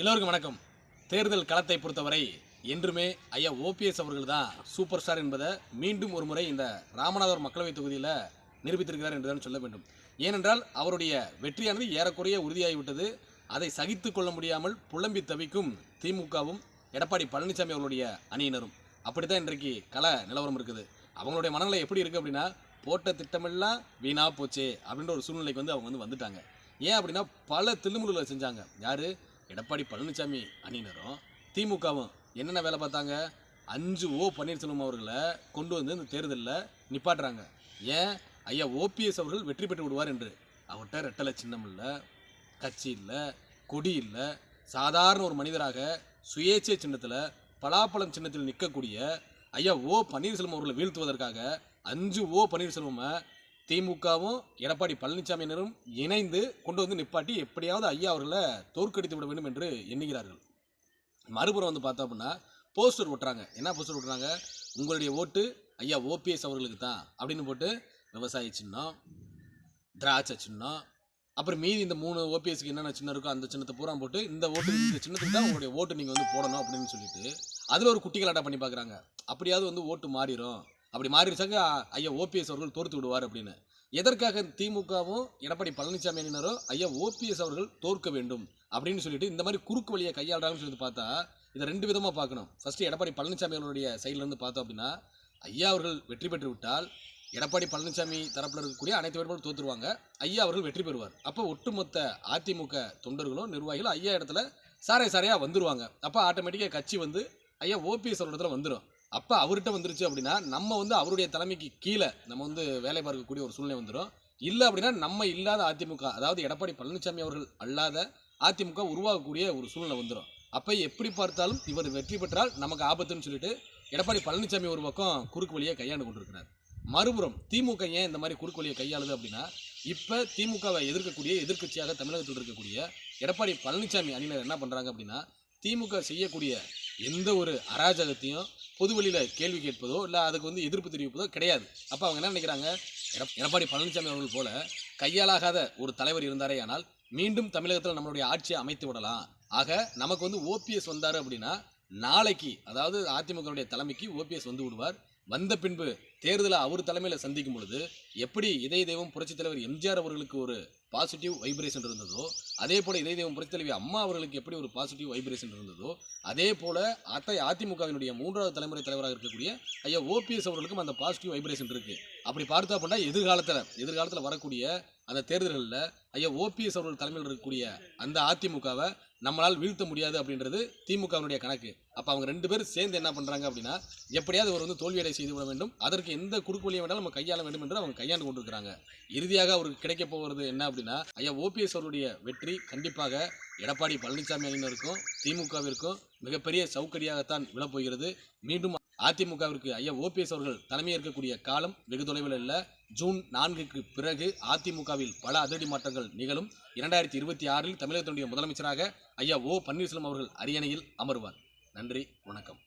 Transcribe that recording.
எல்லோருக்கும் வணக்கம். தேர்தல் களத்தை பொறுத்தவரை என்றுமே ஐயா ஓபிஎஸ் அவர்கள் தான் சூப்பர் ஸ்டார் என்பதை மீண்டும் ஒரு முறை இந்த ராமநாதபுரம் மக்களவைத் தொகுதியில் நிரூபித்திருக்கிறார் என்றுதான் சொல்ல வேண்டும். ஏனென்றால் அவருடைய வெற்றியானது ஏறக்குறைய உறுதியாகிவிட்டது. அதை சகித்து கொள்ள முடியாமல் புலம்பி தவிக்கும் திமுகவும் எடப்பாடி பழனிசாமி அவர்களுடைய அணியினரும். அப்படித்தான் இன்றைக்கு கல நிலவரம் இருக்குது. அவங்களுடைய மனநிலை எப்படி இருக்குது அப்படின்னா போட்ட திட்டமெல்லாம் வீணாக போச்சே அப்படின்ற ஒரு சூழ்நிலைக்கு வந்து அவங்க வந்து வந்துட்டாங்க. ஏன் அப்படின்னா பல தில்லுமுல்களை செஞ்சாங்க. யார்? எடப்பாடி பழனிசாமி அணியினரும் திமுகவும் என்னென்ன வேலை பார்த்தாங்க? அஞ்சு ஓ பன்னீர்செல்வம் அவர்களை கொண்டு வந்து இந்த தேர்தலில் நிப்பாட்டுறாங்க. ஏன்? ஐயா ஓபிஎஸ் அவர்கள் வெற்றி பெற்று விடுவார் என்று. அவர்கிட்ட ரெட்டலை சின்னம் இல்லை கட்சி இல்லை கொடி இல்லை. சாதாரண ஒரு மனிதராக சுயேட்சை சின்னத்தில் பலாப்பழம் சின்னத்தில் நிற்கக்கூடிய ஐயா ஓ பன்னீர்செல்வம் அவர்களை வீழ்த்துவதற்காக அஞ்சு ஓ பன்னீர்செல்வமை திமுகவும் எடப்பாடி பழனிசாமியினரும் இணைந்து கொண்டு வந்து நிப்பாட்டி எப்படியாவது ஐயா அவர்களை தோற்கடித்து விட வேண்டும் என்று எண்ணுகிறார்கள். மறுபுறம் வந்து பார்த்தோம் அப்படின்னா போஸ்டர் ஒட்டுறாங்க. என்ன போஸ்டர் ஒட்டுறாங்க? உங்களுடைய ஓட்டு ஐயா ஓபிஎஸ் அவர்களுக்கு தான் அப்படின்னு போட்டு விவசாய சின்னம் திராட்சை சின்னம் அப்புறம் மீதி இந்த மூணு ஓபிஎஸ்க்கு என்னென்ன சின்னம் இருக்கோ அந்த சின்னத்தை பூரா போட்டு இந்த ஓட்டு இந்த சின்னத்துக்கு தான் உங்களுடைய ஓட்டு நீங்கள் வந்து போடணும் அப்படின்னு சொல்லிட்டு அதில் ஒரு குட்டி பண்ணி பார்க்குறாங்க. அப்படியாவது வந்து ஓட்டு மாறிடும். அப்படி மாறிடுச்சாங்க. ஐயா ஓபிஎஸ் அவர்கள் தோர்த்து விடுவார் அப்படின்னு. எதற்காக திமுகவும் எடப்பாடி பழனிசாமி அணியினரும் ஐயா ஓபிஎஸ் அவர்கள் தோற்க வேண்டும் அப்படின்னு சொல்லிட்டு இந்த மாதிரி குறுக்கு வழியை கையாளுறாங்கன்னு சொல்லிட்டு பார்த்தா இதை ரெண்டு விதமாக பார்க்கணும். ஃபர்ஸ்ட் எடப்பாடி பழனிசாமி அவர்களுடைய சைட்லேருந்து பார்த்தோம் அப்படின்னா ஐயா அவர்கள் வெற்றி பெற்று விட்டால் எடப்பாடி பழனிசாமி தரப்பில் இருக்கக்கூடிய அனைத்து வேட்பாளரும் தோற்றுருவாங்க ஐயா அவர்கள் வெற்றி பெறுவார். அப்போ ஒட்டுமொத்த அதிமுக தொண்டர்களும் நிர்வாகிகளும் ஐயா இடத்துல சாரை சாரையாக வந்துருவாங்க. அப்போ ஆட்டோமேட்டிக்காக கட்சி வந்து ஐயா ஓபிஎஸ் அவர்கள் இடத்துல வந்துடும் அப்போ அவர்கிட்ட வந்துருச்சு அப்படின்னா நம்ம வந்து அவருடைய தலைமைக்கு கீழே நம்ம வந்து வேலை பார்க்கக்கூடிய ஒரு சூழ்நிலை வந்துடும் இல்லை அப்படின்னா நம்ம இல்லாத அதிமுக அதாவது எடப்பாடி பழனிசாமி அவர்கள் அல்லாத அதிமுக உருவாகக்கூடிய ஒரு சூழ்நிலை வந்துடும் அப்போ எப்படி பார்த்தாலும் இவர் வெற்றி பெற்றால் நமக்கு ஆபத்துன்னு சொல்லிட்டு எடப்பாடி பழனிசாமி ஒரு பக்கம் குறுக்கு வழியை கையாண்டு கொண்டிருக்கிறார். மறுபுறம் திமுக ஏன் இந்த மாதிரி குறுக்கு வழியை கையாளுது அப்படின்னா இப்போ திமுகவை எதிர்க்கக்கூடிய எதிர்க்கட்சியாக தமிழகத்தில் இருக்கக்கூடிய எடப்பாடி பழனிசாமி அணியினர் என்ன பண்ணுறாங்க அப்படின்னா திமுக செய்யக்கூடிய எந்த ஒரு அராஜகத்தையும் பொது வெளியில் கேள்வி கேட்பதோ இல்லை அதுக்கு வந்து எதிர்ப்பு தெரிவிப்பதோ கிடையாது. அப்போ அவங்க என்ன நினைக்கிறாங்க? எடப்- எடப்பாடி பழனிசாமி அவர்கள் போல கையாலாகாத ஒரு தலைவர் இருந்தாரே ஆனால் மீண்டும் தமிழகத்தில் நம்மளுடைய ஆட்சியை அமைத்து விடலாம். ஆக நமக்கு வந்து ஓபிஎஸ் வந்தார் அப்படின்னா நாளைக்கு அதாவது அதிமுகவுடைய தலைமைக்கு ஓபிஎஸ் வந்து விடுவார். வந்த பின்பு தேர்தலை அவர் தலைமையில் சந்திக்கும் பொழுது எப்படி இதய தெய்வம் புரட்சித் தலைவர் எம்ஜிஆர் அவர்களுக்கு ஒரு பாசிட்டிவ் வைப்ரேஷன் இருந்ததோ அதே போல் இதய தெய்வம் புரட்சித் தலைவி அம்மா அவர்களுக்கு எப்படி ஒரு பாசிட்டிவ் வைப்ரேஷன் இருந்ததோ அதே போல் அத்தை அதிமுகவினுடைய மூன்றாவது தலைமுறை தலைவராக இருக்கக்கூடிய ஐயா ஓபிஎஸ் அவர்களுக்கும் அந்த பாசிட்டிவ் வைப்ரேஷன் இருக்குது அப்படி பார்த்தா அப்படின்னா எதிர்காலத்தில் எதிர்காலத்தில் வரக்கூடிய அந்த தேர்தல்களில் ஐயா ஓபிஎஸ் அவர்கள் தலைமையில் இருக்கக்கூடிய அந்த அதிமுகவை நம்மளால் வீழ்த்த முடியாது அப்படின்றது திமுகவினுடைய கணக்கு. அப்போ அவங்க ரெண்டு பேரும் சேர்ந்து என்ன பண்ணுறாங்க அப்படின்னா எப்படியாவது அவர் வந்து தோல்வியடை செய்து விட வேண்டும். அதற்கு எந்த குறுக்கு வழியை வேண்டாலும் நம்ம கையாள வேண்டும் என்று அவங்க கையாண்டு கொண்டிருக்கிறாங்க. இறுதியாக அவருக்கு கிடைக்க போகிறது என்ன அப்படின்னா ஐயா ஓபிஎஸ் அவருடைய வெற்றி கண்டிப்பாக எடப்பாடி பழனிசாமி அணியினருக்கும் திமுகவிற்கும் மிகப்பெரிய சவுக்கடியாகத்தான் விழப்போகிறது. மீண்டும் அதிமுகவிற்கு ஐயா ஓபிஎஸ் அவர்கள் தலைமை ஏற்கக்கூடிய காலம் வெகு தொலைவில் இல்லை ஜூன் நான்குக்கு பிறகு அதிமுகவில் பல அதிரடி மாற்றங்கள் நிகழும். இரண்டாயிரத்தி இருபத்தி ஆறில் தமிழகத்தினுடைய முதலமைச்சராக ஐயா ஓ பன்னீர்செல்வம் அவர்கள் அரியணையில் அமர்வார். நன்றி வணக்கம்.